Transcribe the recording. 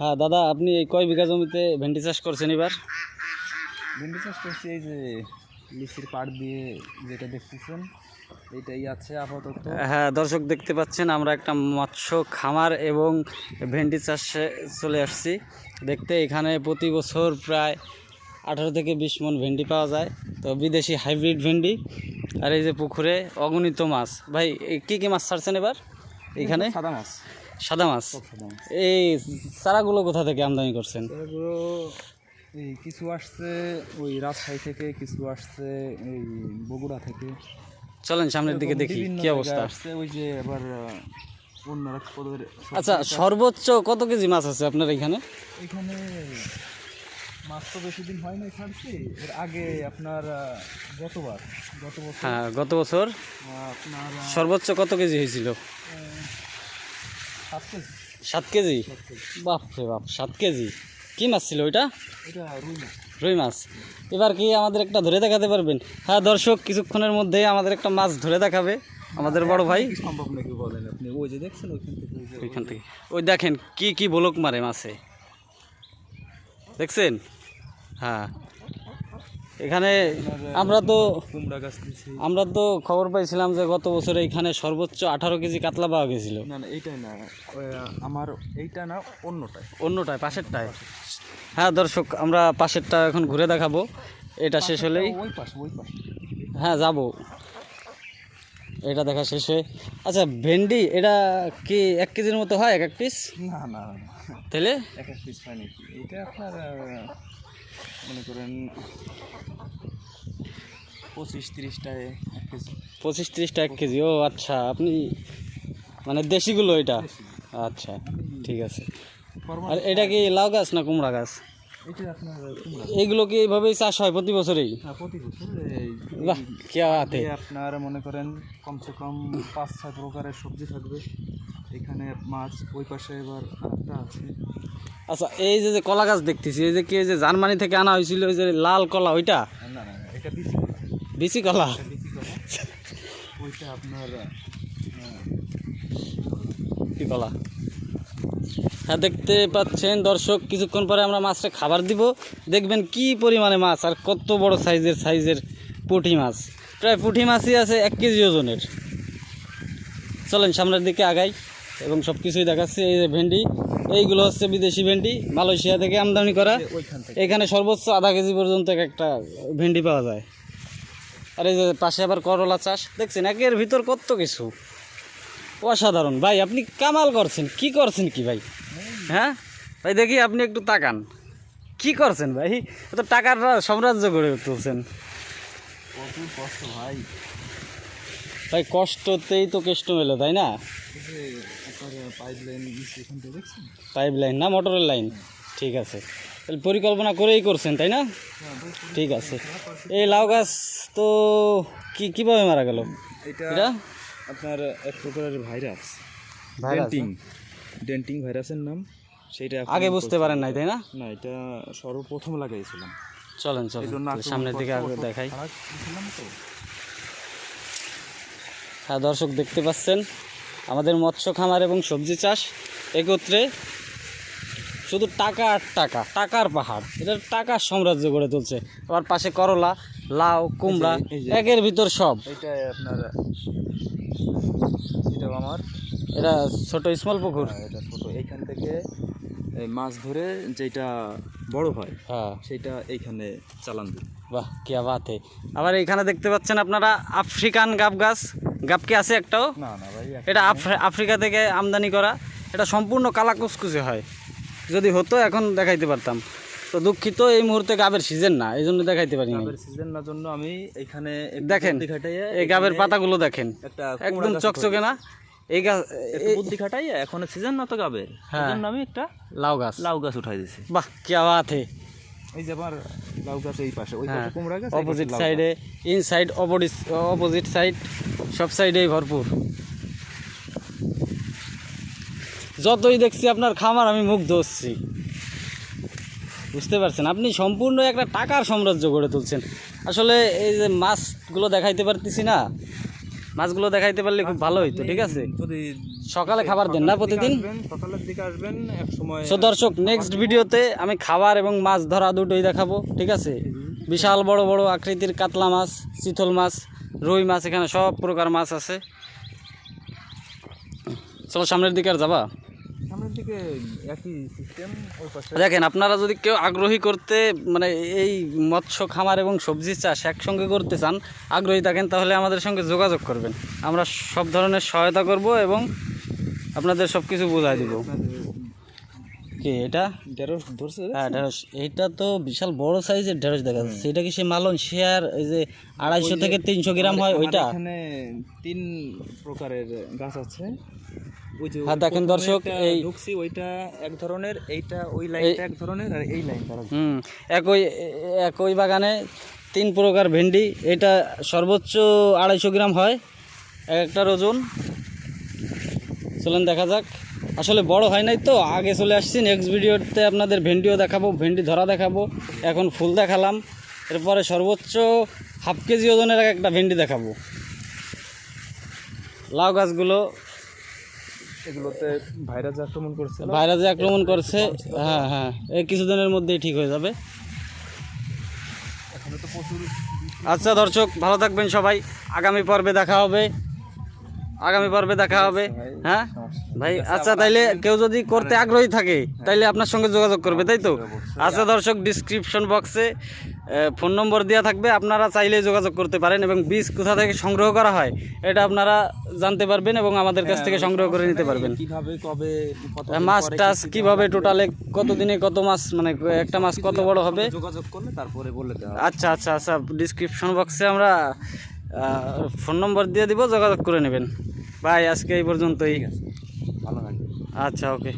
হ্যাঁ দাদা আপনি এই কয় বিঘা জমিতে ভেন্ডি চাষ করছেন এবার? ভেন্ডি চাষ করছি এই যে লিচির পাড় দিয়ে যেটা দেখতেছেন এটাই আছে আপাতত। হ্যাঁ দর্শক দেখতে পাচ্ছেন আমরা একটা মৎস্য খামার এবং ভেন্ডি চাষে চলে আসছি। দেখতে এখানে প্রতি বছর প্রায় আঠারো থেকে বিশ মন ভেন্ডি পাওয়া যায়। তো বিদেশি হাইব্রিড ভেন্ডি আর এই যে পুকুরে অগণিত মাছ। ভাই কী কী মাছ ছাড়ছেন এবার এখানে? সাদা মাছ। সাদা মাছ? এই চারাগুলো কোথা থেকে আমদানি করছেন? এই কিছু আসছে ওই রাজশাহী থেকে কিছু আসছে এই বগুড়া থেকে। চলেন সামনের দিকে দেখি কি অবস্থা। আসছে ওই যে আবার আচ্ছা সর্বোচ্চ কত কেজি মাছ আছে আপনার এখানে? এখানে মাছ তো বেশি দিন হয় না ছাড়ছি এর আগে আপনার গতবার গত বছর। হ্যাঁ গত বছর আপনার সর্বোচ্চ কত কেজি হয়েছিল? সাত কেজি। কেজি? বাপ সাত কেজি। কি মাছ ছিল ওইটা? রুই মাছ। এবার কি আমাদের একটা ধরে দেখাতে পারবেন? হ্যাঁ দর্শক কিছুক্ষণের মধ্যেই আমাদের একটা মাছ ধরে দেখাবে আমাদের বড় ভাই। সম্ভব নাকি বলেন আপনি? ওই যে দেখছেন ওইখান থেকে। ওই দেখেন কি কি বলক মারে মাছে। দেখছেন? হ্যাঁ। এখানে আমরা তো আমরা তো খবর পাইছিলাম যে গত বছরে এখানে সর্বোচ্চ আঠারো কেজি কাতলা পাওয়া গেছিল। না না এইটাই না আমার এইটা না অন্যটাই। অন্যটায় পাশেরটায় হ্যাঁ দর্শক আমরা পাশেরটা এখন ঘুরে দেখাবো। এটা শেষ হলেই। হ্যাঁ যাব। এটা দেখা শেষ হয়ে আচ্ছা ভেন্ডি এটা কি এক কেজির মতো হয় এক এক পিস না না। তাহলে? এক এক পিস হয় নাকি? এটা আপনার মনে করেন পঁচিশ তিরিশটায় এক কেজি। পঁচিশ তিরিশটা এক কেজি ও আচ্ছা আপনি মানে দেশিগুলো এটা? আচ্ছা ঠিক আছে। আর এটা কি লাউ গাছ না কুমড়া গাছ? এইগুলো কি এইভাবেই চাষ হয় প্রতি বছরেই? বাহ কে হাতে। আপনার মনে করেন কমসে কম পাঁচ ছয় প্রকারের সবজি থাকবে। এখানে মাছ ওই পাশে এবার আছে। আচ্ছা এই যে যে কলা গাছ দেখতেছি এই যে কি যে জার্মানি থেকে আনা হয়েছিল ওই যে লাল কলা ওইটা? বিচি বিচি কলা। ওইটা আপনার কি কলা? হ্যাঁ দেখতে পাচ্ছেন দর্শক কিছুক্ষণ পরে আমরা মাছটা খাবার দিব। দেখবেন কি পরিমাণে মাছ আর কত বড় সাইজের সাইজের পুঁটি মাছ। প্রায় পুঁটি মাছই আছে এক কেজি ওজনের। চলেন সামনের দিকে আগাই এবং সব কিছুই দেখাচ্ছি এই যে ভেন্ডি। এইগুলো হচ্ছে বিদেশি ভেন্ডি, মালয়েশিয়া থেকে আমদানি করা। এখানে সর্বোচ্চ আধা কেজি পর্যন্ত এক একটা ভেন্ডি পাওয়া যায়। আর এই যে পাশে আবার করলা চাষ, দেখছেন, একের ভিতর কত কিছু। অসাধারণ। ভাই, আপনি কামাল করছেন, কি করছেন কি ভাই? হ্যাঁ? ভাই, দেখি আপনি একটু তাকান। কি করছেন ভাই? এত টাকার সাম্রাজ্য গড়ে তুলছেন। কষ্ট ভাই। ভাই কষ্টতেই তো কেষ্ট মেলো তাই না? পাইপ লাইন না মোটরের লাইন? ঠিক আছে। তাহলে পরিকল্পনা করেই করছেন তাই না? ঠিক আছে। এই লাউ গাছ তো কি কীভাবে মারা গেল? এটা এটা? আপনার এক প্রকারের ভাইরাস। ডেন্টিং। ডেন্টিং ভাইরাসের নাম। সেটা আগে বুঝতে পারেন নাই তাই না? না এটা সর্বপ্রথম লাগাইছিলাম। চলেন চলেন। সামনের দিকে আগে দেখাই খারাপ দিছিলাম তো হ্যাঁ দর্শক দেখতে পাচ্ছেন আমাদের মৎস্য খামার এবং সবজি চাষ একত্রে শুধু টাকা আর টাকা টাকার পাহাড়। এটা টাকার সাম্রাজ্য গড়ে তুলছে। আবার পাশে করলা লাউ কুমড়া একের ভিতর সব। এটা আপনার এটা আমার। এটা ছোট স্মল পুকুর। হ্যাঁ, এটা ছোট। এইখান থেকে মাছ ধরে যেটা বড় হয় হ্যাঁ। সেটা এইখানে চালান দিই। বাহ কি বাতে আবার এখানে দেখতে পাচ্ছেন আপনারা আফ্রিকান গাব গাছ। গাব কি আছে একটাও। না না ভাই এটা আফ্রি- আফ্রিকা থেকে আমদানি করা। এটা সম্পূর্ণ কালা কুচকুচে হয়। যদি হতো এখন দেখাইতে পারতাম। তো দুঃখিত এই মুহূর্তে গাবের সিজন না এই জন্য দেখাইতে পারিনি। গাবের সিজন না জন্য আমি এখানে দেখেন এই গাবের পাতাগুলো দেখেন। একদম চকচকে না। এই গাছ বুদ্ধি খাটাইয়া এখন সিজন না তো গাবের হ্যাঁ। আমি একটা লাউ গাছ। লাউ গাছ উঠাই দিছি। বাহ কি আওয়াত এই যে আমার লাউ গাছ এই পাশে ওই পাশে কুমড়া গাছ অপোজিট সাইডে ইন সাইড অপোজিট সাইড সব সাইডেই ভরপুর। যতই দেখছি আপনার খামার আমি মুগ্ধ হচ্ছি। বুঝতে পারছেন? আপনি সম্পূর্ণ একটা টাকার সাম্রাজ্য গড়ে তুলছেন। আসলে এই যে মাছগুলো দেখাইতে পারতেছি না মাছগুলো দেখাইতে পারলে খুব ভালো হইতো ঠিক আছে? সকালে খাবার দেন না প্রতিদিন? সকালের দিকে আসবেন এক সময় সো দর্শক নেক্সট ভিডিওতে আমি খাবার এবং মাছ ধরা দুটোই দেখাবো ঠিক আছে? বিশাল বড় বড় আকৃতির কাতলা মাছ চিতল মাছ রুই মাছ এখানে সব প্রকার মাছ আছে। চলো সামনের দিকে আর যাবা? দিকে একই সিস্টেম দেখেন আপনারা যদি কেউ আগ্রহী করতে মানে এই মৎস্য খামার এবং সবজি চাষ একসঙ্গে করতে চান আগ্রহী থাকেন তাহলে আমাদের সঙ্গে যোগাযোগ করবেন। আমরা সব ধরনের সহায়তা করব এবং আপনাদের সব কিছু বোঝাই দিব কি এটা? ঢেঁড়স ধরছে হ্যাঁ ঢেঁড়স। এইটা তো বিশাল বড় সাইজের ঢেঁড়স দেখা যাচ্ছে। সেটা কি সে মালন শেয়ার এই যে আড়াইশো থেকে তিনশো গ্রাম হয় ওইটা? এখানে তিন প্রকারের গাছ আছে। হ্যাঁ, দেখেন দর্শক, এই- ঢুকছি ওইটা এক ধরনের এইটা ওই লাইনটা এক ধরনের আর এই লাইনটা হুম একই একই বাগানে তিন প্রকার ভেন্ডি এটা সর্বোচ্চ আড়াইশো গ্রাম হয় এক একটার ওজন। চলেন দেখা যাক। আসলে বড় হয় নাই তো আগে চলে আসছি নেক্সট ভিডিওতে আপনাদের ভেন্ডিও দেখাবো ভেন্ডি ধরা দেখাবো এখন ফুল দেখালাম এরপরে সর্বোচ্চ হাফ কেজি ওজনের একটা ভেন্ডি দেখাবো। লাউ গাছগুলো এগুলোতে ভাইরাস আক্রমণ করছে ভাইরাসে আক্রমণ করছে হ্যাঁ হ্যাঁ এই কিছুদিনের মধ্যেই ঠিক হয়ে যাবে। আচ্ছা দর্শক ভালো থাকবেন সবাই আগামী পর্বে দেখা হবে আগামী পর্বে দেখা হবে হ্যাঁ? ভাই আচ্ছা তাইলে কেউ যদি করতে আগ্রহী থাকে তাইলে আপনার সঙ্গে যোগাযোগ করবে তাই তো? আচ্ছা দর্শক ডিসক্রিপশন বক্সে ফোন নম্বর দেওয়া থাকবে আপনারা চাইলে যোগাযোগ করতে পারেন এবং বীজ কোথা থেকে সংগ্রহ করা হয় এটা আপনারা জানতে পারবেন এবং আমাদের কাছ থেকে সংগ্রহ করে নিতে পারবেন। কীভাবে কবে মাছ টাছ কীভাবে টোটালে কত দিনে কত মাছ মানে একটা মাছ কত বড় হবে? যোগাযোগ করলে তারপরে বলে আচ্ছা আচ্ছা আচ্ছা ডিসক্রিপশন বক্সে আমরা ফোন নম্বর দিয়ে দিব যোগাযোগ করে নেবেন। ভাই আজকে এই পর্যন্তই। আচ্ছা ওকে